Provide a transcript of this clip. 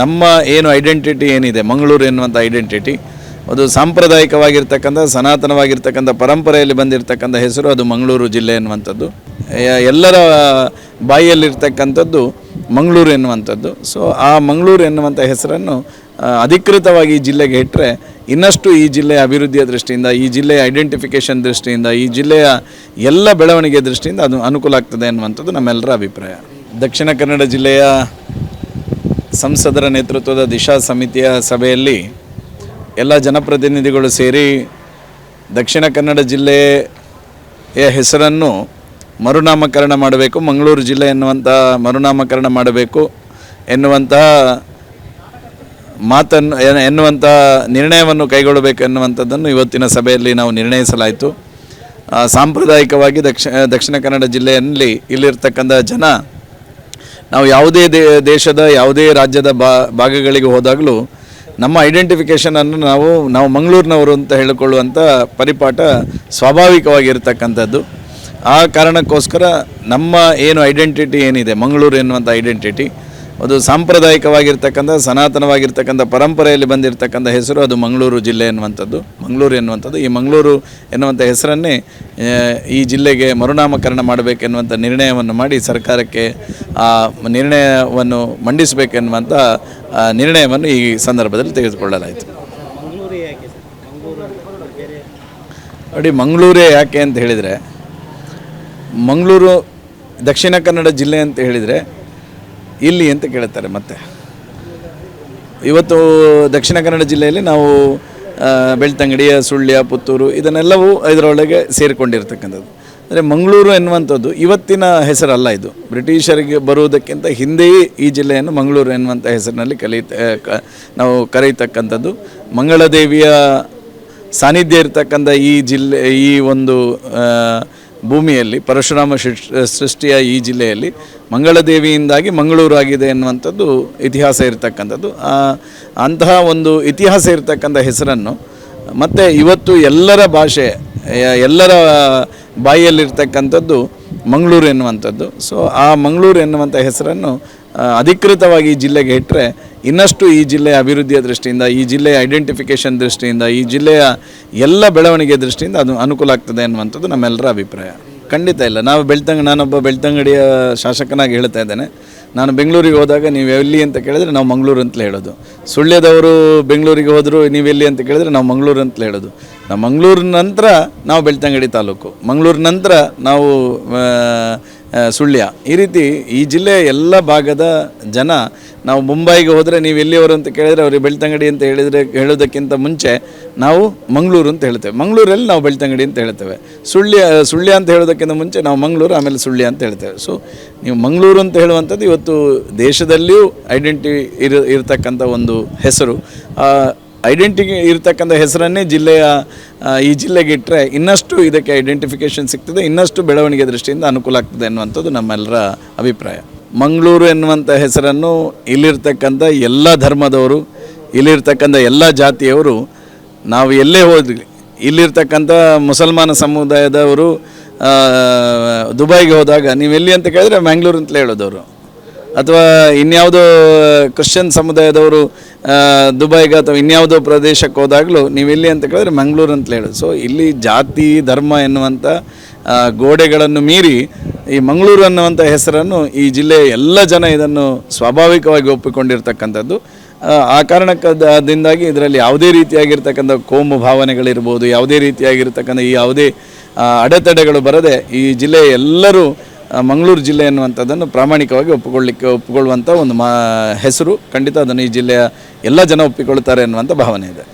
ನಮ್ಮ ಏನು ಐಡೆಂಟಿಟಿ ಏನಿದೆ, ಮಂಗಳೂರು ಎನ್ನುವಂಥ ಐಡೆಂಟಿಟಿ ಅದು ಸಾಂಪ್ರದಾಯಿಕವಾಗಿರ್ತಕ್ಕಂಥ, ಸನಾತನವಾಗಿರ್ತಕ್ಕಂಥ ಪರಂಪರೆಯಲ್ಲಿ ಬಂದಿರತಕ್ಕಂಥ ಹೆಸರು ಅದು ಮಂಗಳೂರು ಜಿಲ್ಲೆ ಎನ್ನುವಂಥದ್ದು. ಎಲ್ಲರ ಬಾಯಿಯಲ್ಲಿರ್ತಕ್ಕಂಥದ್ದು ಮಂಗಳೂರು ಎನ್ನುವಂಥದ್ದು. ಸೊ ಆ ಮಂಗಳೂರು ಎನ್ನುವಂಥ ಹೆಸರನ್ನು ಅಧಿಕೃತವಾಗಿ ಈ ಜಿಲ್ಲೆಗೆ ಇಟ್ಟರೆ ಇನ್ನಷ್ಟು ಈ ಜಿಲ್ಲೆಯ ಅಭಿವೃದ್ಧಿಯ ದೃಷ್ಟಿಯಿಂದ, ಈ ಜಿಲ್ಲೆಯ ಐಡೆಂಟಿಫಿಕೇಷನ್ ದೃಷ್ಟಿಯಿಂದ, ಈ ಜಿಲ್ಲೆಯ ಎಲ್ಲ ಬೆಳವಣಿಗೆ ದೃಷ್ಟಿಯಿಂದ ಅದು ಅನುಕೂಲ ಆಗ್ತದೆ ಅನ್ನುವಂಥದ್ದು ನಮ್ಮೆಲ್ಲರ ಅಭಿಪ್ರಾಯ. ದಕ್ಷಿಣ ಕನ್ನಡ ಜಿಲ್ಲೆಯ ಸಂಸದರ ನೇತೃತ್ವದ ದಿಶಾ ಸಮಿತಿಯ ಸಭೆಯಲ್ಲಿ ಎಲ್ಲ ಜನಪ್ರತಿನಿಧಿಗಳು ಸೇರಿ ದಕ್ಷಿಣ ಕನ್ನಡ ಜಿಲ್ಲೆಯ ಹೆಸರನ್ನು ಮರುನಾಮಕರಣ ಮಾಡಬೇಕು, ಮಂಗಳೂರು ಜಿಲ್ಲೆ ಎನ್ನುವಂಥ ಮರುನಾಮಕರಣ ಮಾಡಬೇಕು ಎನ್ನುವಂತಹ ಮಾತನ್ನು, ಎನ್- ಎನ್ನುವಂಥ ನಿರ್ಣಯವನ್ನು ಕೈಗೊಳ್ಳಬೇಕು ಎನ್ನುವಂಥದ್ದನ್ನು ಇವತ್ತಿನ ಸಭೆಯಲ್ಲಿ ನಾವು ನಿರ್ಣಯಿಸಲಾಯಿತು. ಸಾಂಪ್ರದಾಯಿಕವಾಗಿ ದಕ್ಷಿಣ ದಕ್ಷಿಣ ಕನ್ನಡ ಜಿಲ್ಲೆಯಲ್ಲಿ ಇಲ್ಲಿರ್ತಕ್ಕಂಥ ಜನ ನಾವು ಯಾವುದೇ ದೇಶದ ಯಾವುದೇ ರಾಜ್ಯದ ಭಾಗಗಳಿಗೆ ಹೋದಾಗಲೂ ನಮ್ಮ ಐಡೆಂಟಿಫಿಕೇಷನನ್ನು ನಾವು ನಾವು ಮಂಗಳೂರಿನವರು ಅಂತ ಹೇಳಿಕೊಳ್ಳುವಂಥ ಪರಿಪಾಠ ಸ್ವಾಭಾವಿಕವಾಗಿರ್ತಕ್ಕಂಥದ್ದು. ಆ ಕಾರಣಕ್ಕೋಸ್ಕರ ನಮ್ಮ ಏನು ಐಡೆಂಟಿಟಿ ಏನಿದೆ, ಮಂಗಳೂರು ಎನ್ನುವಂಥ ಐಡೆಂಟಿಟಿ ಅದು ಸಾಂಪ್ರದಾಯಿಕವಾಗಿರ್ತಕ್ಕಂಥ ಸನಾತನವಾಗಿರ್ತಕ್ಕಂಥ ಪರಂಪರೆಯಲ್ಲಿ ಬಂದಿರತಕ್ಕಂಥ ಹೆಸರು ಅದು ಮಂಗಳೂರು ಜಿಲ್ಲೆ ಎನ್ನುವಂಥದ್ದು. ಮಂಗಳೂರು ಎನ್ನುವಂಥದ್ದು. ಈ ಮಂಗಳೂರು ಎನ್ನುವಂಥ ಹೆಸರನ್ನೇ ಈ ಜಿಲ್ಲೆಗೆ ಮರುನಾಮಕರಣ ಮಾಡಬೇಕೆನ್ನುವಂಥ ನಿರ್ಣಯವನ್ನು ಮಾಡಿ ಸರ್ಕಾರಕ್ಕೆ ಆ ನಿರ್ಣಯವನ್ನು ಮಂಡಿಸಬೇಕೆನ್ನುವಂಥ ನಿರ್ಣಯವನ್ನು ಈ ಸಂದರ್ಭದಲ್ಲಿ ತೆಗೆದುಕೊಳ್ಳಲಾಯಿತು. ನೋಡಿ ಮಂಗಳೂರೇ ಯಾಕೆ ಅಂತ ಹೇಳಿದರೆ ಮಂಗಳೂರು ದಕ್ಷಿಣ ಕನ್ನಡ ಜಿಲ್ಲೆ ಅಂತ ಹೇಳಿದರೆ ಇಲ್ಲಿ ಅಂತ ಕೇಳ್ತಾರೆ ಮತ್ತೆ. ಇವತ್ತು ದಕ್ಷಿಣ ಕನ್ನಡ ಜಿಲ್ಲೆಯಲ್ಲಿ ನಾವು ಬೆಳ್ತಂಗಡಿಯ, ಸುಳ್ಯ, ಪುತ್ತೂರು ಇದನ್ನೆಲ್ಲವೂ ಇದರೊಳಗೆ ಸೇರಿಕೊಂಡಿರ್ತಕ್ಕಂಥದ್ದು. ಅಂದರೆ ಮಂಗಳೂರು ಎನ್ನುವಂಥದ್ದು ಇವತ್ತಿನ ಹೆಸರಲ್ಲ ಇದು. ಬ್ರಿಟಿಷರಿಗೆ ಬರುವುದಕ್ಕಿಂತ ಹಿಂದೆಯೇ ಈ ಜಿಲ್ಲೆಯನ್ನು ಮಂಗಳೂರು ಎನ್ನುವಂಥ ಹೆಸರಿನಲ್ಲಿ ಕಲಿತ ನಾವು ಕರೆಯತಕ್ಕಂಥದ್ದು ಮಂಗಳದೇವಿಯ ಸಾನ್ನಿಧ್ಯ ಇರತಕ್ಕಂಥ ಈ ಜಿಲ್ಲೆ, ಈ ಒಂದು ಭೂಮಿಯಲ್ಲಿ ಪರಶುರಾಮ ಸೃಷ್- ಸೃಷ್ಟಿಯ ಈ ಜಿಲ್ಲೆಯಲ್ಲಿ ಮಂಗಳದೇವಿಯಿಂದಾಗಿ ಮಂಗಳೂರು ಆಗಿದೆ ಎನ್ನುವಂಥದ್ದು ಇತಿಹಾಸ ಇರತಕ್ಕಂಥದ್ದು. ಅಂತಹ ಒಂದು ಇತಿಹಾಸ ಇರತಕ್ಕಂಥ ಹೆಸರನ್ನು ಮತ್ತು ಇವತ್ತು ಎಲ್ಲರ ಭಾಷೆ ಎಲ್ಲರ ಬಾಯಿಯಲ್ಲಿರ್ತಕ್ಕಂಥದ್ದು ಮಂಗಳೂರು ಎನ್ನುವಂಥದ್ದು. ಸೊ ಆ ಮಂಗಳೂರು ಎನ್ನುವಂಥ ಹೆಸರನ್ನು ಅಧಿಕೃತವಾಗಿ ಈ ಜಿಲ್ಲೆಗೆ ಇಟ್ಟರೆ ಇನ್ನಷ್ಟು ಈ ಜಿಲ್ಲೆಯ ಅಭಿವೃದ್ಧಿಯ ದೃಷ್ಟಿಯಿಂದ, ಈ ಜಿಲ್ಲೆಯ ಐಡೆಂಟಿಫಿಕೇಶನ್ ದೃಷ್ಟಿಯಿಂದ, ಈ ಜಿಲ್ಲೆಯ ಎಲ್ಲ ಬೆಳವಣಿಗೆ ದೃಷ್ಟಿಯಿಂದ ಅದು ಅನುಕೂಲ ಆಗ್ತದೆ ಅನ್ನುವಂಥದ್ದು ನಮ್ಮೆಲ್ಲರ ಅಭಿಪ್ರಾಯ. ಖಂಡಿತ ಇಲ್ಲ. ನಾವು ಬೆಳ್ತಂಗ, ನಾನೊಬ್ಬ ಬೆಳ್ತಂಗಡಿಯ ಶಾಸಕನಾಗಿ ಹೇಳ್ತಾ ಇದ್ದೇನೆ. ನಾನು ಬೆಂಗಳೂರಿಗೆ ಹೋದಾಗ ನೀವು ಎಲ್ಲಿ ಅಂತ ಕೇಳಿದ್ರೆ ನಾವು ಮಂಗಳೂರು ಅಂತಲೇ ಹೇಳೋದು. ಸುಳ್ಯದವರು ಬೆಂಗಳೂರಿಗೆ ಹೋದರು ನೀವು ಎಲ್ಲಿ ಅಂತ ಕೇಳಿದ್ರೆ ನಾವು ಮಂಗಳೂರು ಅಂತಲೇ ಹೇಳೋದು. ನಾವು ಮಂಗಳೂರಿನ ನಂತರ ನಾವು ಬೆಳ್ತಂಗಡಿ ತಾಲೂಕು. ಮಂಗಳೂರು ನಂತರ ನಾವು ಸುಳ್ಯ. ಈ ರೀತಿ ಈ ಜಿಲ್ಲೆಯ ಎಲ್ಲ ಭಾಗದ ಜನ ನಾವು ಮುಂಬೈಗೆ ಹೋದರೆ ನೀವು ಎಲ್ಲಿಯವರು ಅಂತ ಕೇಳಿದರೆ ಅವ್ರಿಗೆ ಬೆಳ್ತಂಗಡಿ ಅಂತ ಹೇಳಿದರೆ ಹೇಳೋದಕ್ಕಿಂತ ಮುಂಚೆ ನಾವು ಮಂಗಳೂರು ಅಂತ ಹೇಳ್ತೇವೆ. ಮಂಗಳೂರಲ್ಲಿ ನಾವು ಬೆಳ್ತಂಗಡಿ ಅಂತ ಹೇಳ್ತೇವೆ. ಸುಳ್ಯ ಸುಳ್ಯ ಅಂತ ಹೇಳೋದಕ್ಕಿಂತ ಮುಂಚೆ ನಾವು ಮಂಗಳೂರು, ಆಮೇಲೆ ಸುಳ್ಯ ಅಂತ ಹೇಳ್ತೇವೆ. ಸೊ ನೀವು ಮಂಗಳೂರು ಅಂತ ಹೇಳುವಂಥದ್ದು ಇವತ್ತು ದೇಶದಲ್ಲಿಯೂ ಐಡೆಂಟಿ ಇರ, ಇರತಕ್ಕಂಥ ಒಂದು ಹೆಸರು. ಐಡೆಂಟಿ ಇರ್ತಕ್ಕಂಥ ಹೆಸರನ್ನೇ ಜಿಲ್ಲೆಯ ಈ ಜಿಲ್ಲೆಗೆ ಇಟ್ಟರೆ ಇನ್ನಷ್ಟು ಇದಕ್ಕೆ ಐಡೆಂಟಿಫಿಕೇಷನ್ ಸಿಗ್ತದೆ, ಇನ್ನಷ್ಟು ಬೆಳವಣಿಗೆ ದೃಷ್ಟಿಯಿಂದ ಅನುಕೂಲ ಆಗ್ತದೆ ಅನ್ನುವಂಥದ್ದು ನಮ್ಮೆಲ್ಲರ ಅಭಿಪ್ರಾಯ. ಮಂಗಳೂರು ಎನ್ನುವಂಥ ಹೆಸರನ್ನು ಇಲ್ಲಿರ್ತಕ್ಕಂಥ ಎಲ್ಲ ಧರ್ಮದವರು, ಇಲ್ಲಿರ್ತಕ್ಕಂಥ ಎಲ್ಲ ಜಾತಿಯವರು, ನಾವು ಎಲ್ಲೇ ಹೋದ್ವಿ, ಇಲ್ಲಿರ್ತಕ್ಕಂಥ ಮುಸಲ್ಮಾನ ಸಮುದಾಯದವರು ದುಬೈಗೆ ಹೋದಾಗ ನೀವು ಎಲ್ಲಿ ಅಂತ ಕೇಳಿದ್ರೆ ಮ್ಯಾಂಗ್ಳೂರು ಅಂತಲೇ ಹೇಳೋದವರು. ಅಥವಾ ಇನ್ಯಾವುದೋ ಕ್ರಿಶ್ಚಿಯನ್ ಸಮುದಾಯದವರು ದುಬೈಗೆ ಅಥವಾ ಇನ್ಯಾವುದೋ ಪ್ರದೇಶಕ್ಕೆ ಹೋದಾಗಲೂ ನೀವು ಎಲ್ಲಿ ಅಂತ ಕೇಳಿದ್ರೆ ಮಂಗಳೂರು ಅಂತ ಹೇಳೋದು ಸೊ ಇಲ್ಲಿ ಜಾತಿ ಧರ್ಮ ಎನ್ನುವಂಥ ಗೋಡೆಗಳನ್ನು ಮೀರಿ ಈ ಮಂಗಳೂರು ಅನ್ನುವಂಥ ಹೆಸರನ್ನು ಈ ಜಿಲ್ಲೆಯ ಎಲ್ಲ ಜನ ಇದನ್ನು ಸ್ವಾಭಾವಿಕವಾಗಿ ಒಪ್ಪಿಕೊಂಡಿರ್ತಕ್ಕಂಥದ್ದು. ಆ, ಕಾರಣಕ್ಕದಿಂದಾಗಿ ಇದರಲ್ಲಿ ಯಾವುದೇ ರೀತಿಯಾಗಿರ್ತಕ್ಕಂಥ ಕೋಮು ಭಾವನೆಗಳಿರ್ಬೋದು ಯಾವುದೇ ರೀತಿಯಾಗಿರ್ತಕ್ಕಂಥ ಈ ಯಾವುದೇ ಅಡೆತಡೆಗಳು ಬರದೆ ಈ ಜಿಲ್ಲೆಯ ಎಲ್ಲರೂ ಮಂಗಳೂರು ಜಿಲ್ಲೆ ಎನ್ನುವಂಥದ್ದನ್ನು ಪ್ರಾಮಾಣಿಕವಾಗಿ ಒಪ್ಪಿಕೊಳ್ಳಿಕ್ಕೆ ಒಪ್ಪಿಕೊಳ್ಳುವಂಥ ಒಂದು ಮಾ ಹೆಸರು. ಖಂಡಿತ ಅದನ್ನು ಈ ಜಿಲ್ಲೆಯ ಎಲ್ಲ ಜನ ಒಪ್ಪಿಕೊಳ್ತಾರೆ ಅನ್ನುವಂಥ ಭಾವನೆ ಇದೆ.